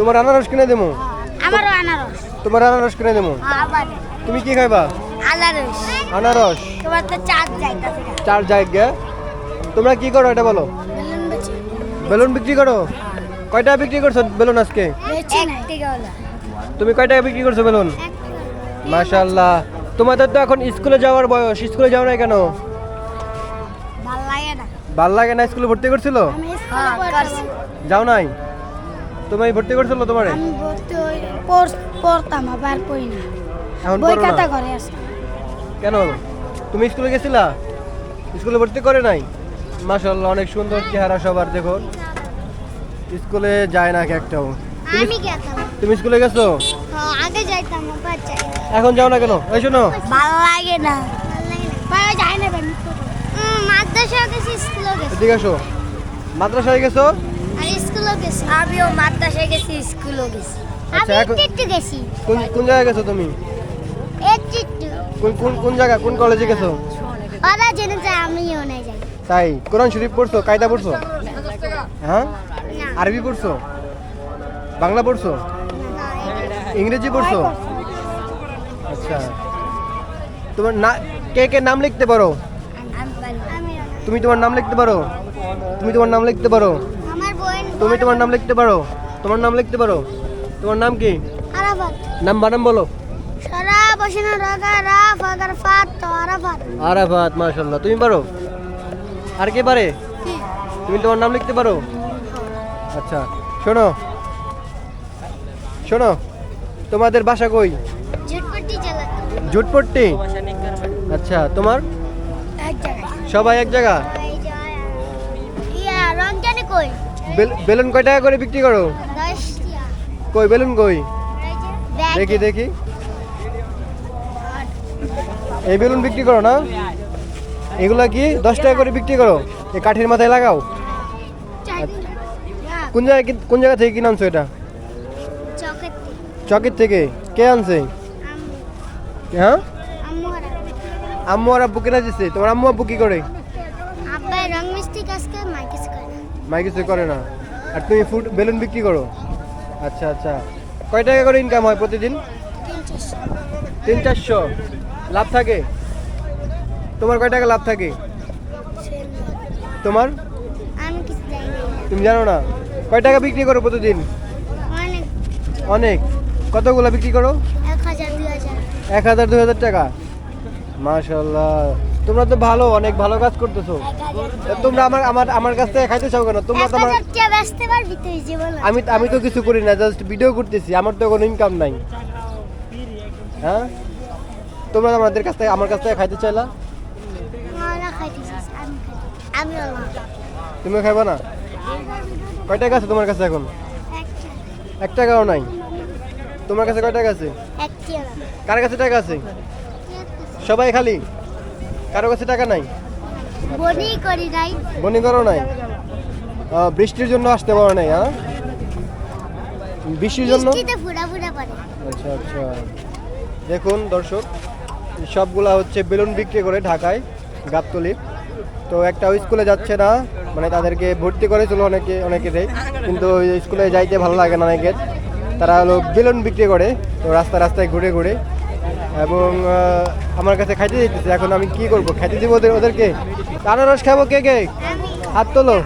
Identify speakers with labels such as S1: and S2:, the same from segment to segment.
S1: তোমার আনারস কিনে দেবো?
S2: আমারও আনারস।
S1: তোমার আনারস কিনে দেবো? তুমি কি খাইবা?
S2: আনারস।
S1: আনারস।
S2: তোমার তো চার যাইতাছে
S1: চার জায়গা? তোমরা কি করো এটা বলো?
S2: বেলুন
S1: বিক্রি। করো? কয় টাকা বিক্রি করছ বেলুন আজকে? তুমি কয় টাকা বিক্রি করছ বেলুন? মাশাল্লাহ তোমাদের তো এখন স্কুলে যাওয়ার বয়স। স্কুলে যাও না কেন?
S2: ভালো লাগে না।
S1: ভালো লাগে না স্কুলে ভর্তি করছিল?
S2: পড়তাম।
S1: যাও নাই? তুমি ভর্তি করছিল তোমারে?
S2: আমি ভর্তি হই পড়তাম আবার পড়ি না।
S1: এখন
S2: বই
S1: না?
S2: খাতা ঘরে আছে।
S1: কেন? তুমি স্কুলে গেছিলা? স্কুলে ভর্তি করে নাই? মাশাল্লাহ অনেক সুন্দর চেহারা সবার দেখো। স্কুলে যায় না একটাও
S2: আমি গেতাম।
S1: তুমি স্কুলে গেছো?
S2: আগে যাইতাম আবার যাই।
S1: এখন যাও না কেন? এই শোনো।
S2: ভালো লাগে না। ভালো যায় না। ভাই মাদ্রাসা গেছি স্কুলে গেছি।
S1: এদিকে আসো। মাদ্রাসায় গেছো?
S2: আর স্কুলে গেছি। আমিও মাদ্রাসায় গেছি স্কুলে গেছি।
S1: আচ্ছা,
S2: আমি একটু গেছি।
S1: কোন কোন জায়গায় গেছো তুমি?
S2: একটু
S1: কোন কোন কোন জায়গা কোন কলেজে গেছো?
S2: ওরা জেনে যায় আমিও না যাই
S1: তাই কোরআন শরীফ পড়ছো কায়দা পড়ছো? হ্যাঁ? আরবি পড়ছো? বাংলা পড়ছো? ইংরেজি পড়ছো? আচ্ছা। তোমার না কে কে নাম লিখতে পারো? তুমি তোমার নাম লিখতে পারো? তুমি তোমার নাম লিখতে পারো? তুমি তোমার নাম লিখতে পারো? তোমার নাম লিখতে পারো? তোমার নাম কি?
S2: আরাফাত।
S1: নাম বানাম বলো
S2: আরাফাত।
S1: আরাফাত মাশাল্লাহ তুমি পারো? আর কে পারে? তুমি তোমার নাম লিখতে পারো? আচ্ছা শোনো। শোনো তোমাদের বাসা কই?
S2: ঝুটপট্টি
S1: জুটপট্টি আচ্ছা তোমার? সবাই এক জায়গা?
S2: কই?
S1: বেলুন কয় টাকা করে বিক্রি করো? কই বেলুন কই? দেখি দেখি। এই বেলুন বিক্রি করো না? এগুলা কি দশ টাকা করে বিক্রি করো? এই কাঠের মাথায় লাগাও। কোন জায়গায় কোন জায়গা থেকে কিনে আনছো এটা? চকের থেকে। কে আনছে? হ্যাঁ?
S2: আম্মু আর
S1: আর আব্বু কিনা দিচ্ছে তোমার আম্মু আব্বু কি করে?
S2: আব্বাই রং মিষ্টি কাজ করে মাই কাজ করে না
S1: মাই কিছু করে না। আর তুমি ফুড বেলুন বিক্রি করো? আচ্ছা আচ্ছা। কয় টাকা করে ইনকাম হয় প্রতিদিন? তিন চারশো। লাভ থাকে? তোমার কয় টাকা লাভ থাকে? তোমার? তুমি জানো না? কয় টাকা বিক্রি করো প্রতিদিন?
S2: অনেক।
S1: কতগুলো বিক্রি করো?
S2: এক হাজার দুই হাজার।
S1: টাকা। মাশাল্লাহ তোমরা তো ভালো অনেক ভালো কাজ করতেছো। তোমরা আমার আমার আমার কাছ থেকে খাইতে চাও কেন? তোমরা তো আমার আমি আমি তো কিছু করি না জাস্ট ভিডিও করতেছি আমার তো কোনো ইনকাম নাই। হ্যাঁ? তোমরা আমাদের কাছ থেকে আমার কাছ থেকে খাইতে চাইলা? তুমি খাইবা না? কয় টাকা আছে তোমার কাছে এখন?
S2: একটা
S1: এক টাকাও নাই। তোমার কাছে কয় টাকা আছে? কার কাছে টাকা আছে? সবাই খালি? কারও কাছে টাকা নাই?
S2: বনি করি নাই।
S1: বনি করো নাই? বৃষ্টির জন্য আসতে পারো নাই হ্যাঁ? বৃষ্টির জন্য? আচ্ছা আচ্ছা। দেখুন দর্শক সবগুলা হচ্ছে বেলুন বিক্রি করে ঢাকায় গাবতলি। তো একটা স্কুলে যাচ্ছে না মানে তাদেরকে ভর্তি করেছিল অনেকে অনেকেরই। কিন্তু স্কুলে যাইতে ভালো লাগে না অনেকের। তারা হলো বেলুন বিক্রি করে তো রাস্তা রাস্তায় ঘুরে ঘুরে। এবং আমার কাছে খাইতে দিতেছে এখন আমি কি করব? খাইতে দিব ওদের ওদেরকে? আনারস খাব কে কে? হাত তোলো।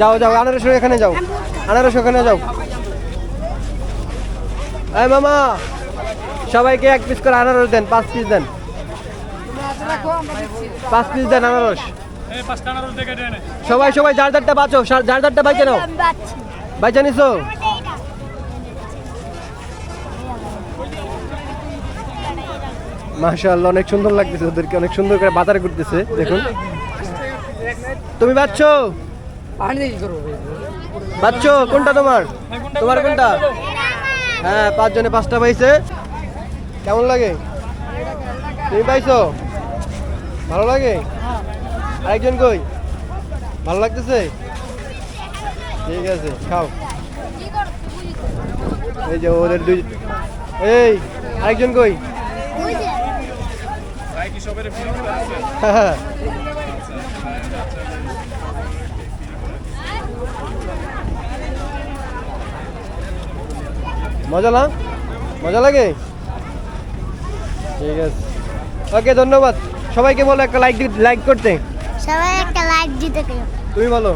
S1: যাও যাও আনারস এখানে যাও। আনারস ওখানে যাও। এই মামা সবাইকে এক পিস করে আনারস দেন পাঁচ পিস দেন। পাঁচ পিস দেন আনারস।
S3: এই পাঁচটা আনারস দেখে দেন
S1: সবাই সবাই যার যারটা বাঁচো যার যারটা বাইচে নাও।
S2: আমি
S1: নিছো? মাশাআল্লাহ, অনেক সুন্দর লাগতেছে ওদেরকে, অনেক সুন্দর করে বাজার করতেছে দেখুন। তুমি বাচ্চ বাচ্চ কোনটা তোমার? তোমার কোনটা? হ্যাঁ পাঁচজনে পাঁচটা পাইছে। কেমন লাগে? তুমি পাইছো? ভালো লাগে? আরেকজন কই? ভালো লাগতেছে? ঠিক আছে, খাও। এই যে ওদের দুই এই আরেকজন কই? মজা না? মজা লাগে? ঠিক আছে। ওকে ধন্যবাদ। সবাইকে বলো একটা লাইক লাইক করতে।
S2: সবাই একটা লাইক দিতে
S1: তুমি বলো।